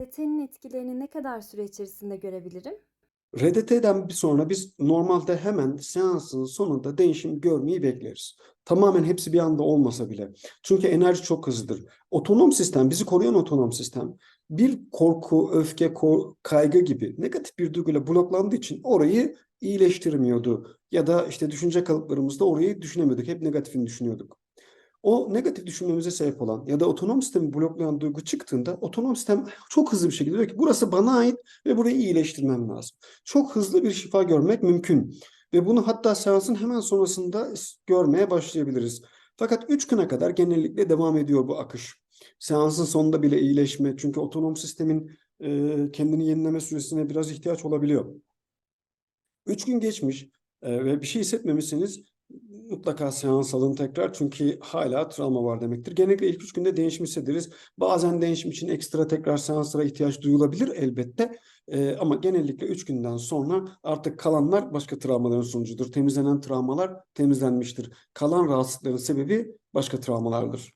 RDT'nin etkilerini ne kadar süre içerisinde görebilirim? RDT'den bir sonra biz normalde hemen seansın sonunda değişim görmeyi bekleriz. Tamamen hepsi bir anda olmasa bile. Çünkü enerji çok hızlıdır. Otonom sistem, bizi koruyan otonom sistem bir korku, öfke, kaygı gibi negatif bir duyguyla bloklandığı için orayı iyileştirmiyordu. Ya da işte düşünce kalıplarımızda orayı düşünemiyorduk. Hep negatifini düşünüyorduk. O negatif düşünmemize sebep olan ya da otonom sistemi bloklayan duygu çıktığında otonom sistem çok hızlı bir şekilde diyor ki burası bana ait ve burayı iyileştirmem lazım. Çok hızlı bir şifa görmek mümkün. Ve bunu hatta seansın hemen sonrasında görmeye başlayabiliriz. Fakat 3 güne kadar genellikle devam ediyor bu akış. Seansın sonunda bile iyileşme. Çünkü otonom sistemin e, kendini yenileme süresine biraz ihtiyaç olabiliyor. 3 gün geçmiş e, ve bir şey hissetmemişseniz mutlaka seans alın tekrar çünkü hala travma var demektir. Genellikle ilk 3 günde değişim hissederiz. Bazen değişim için ekstra tekrar seanslara ihtiyaç duyulabilir elbette. E, ama genellikle 3 günden sonra artık kalanlar başka travmaların sonucudur. Temizlenen travmalar temizlenmiştir. Kalan rahatsızlıkların sebebi başka travmalardır.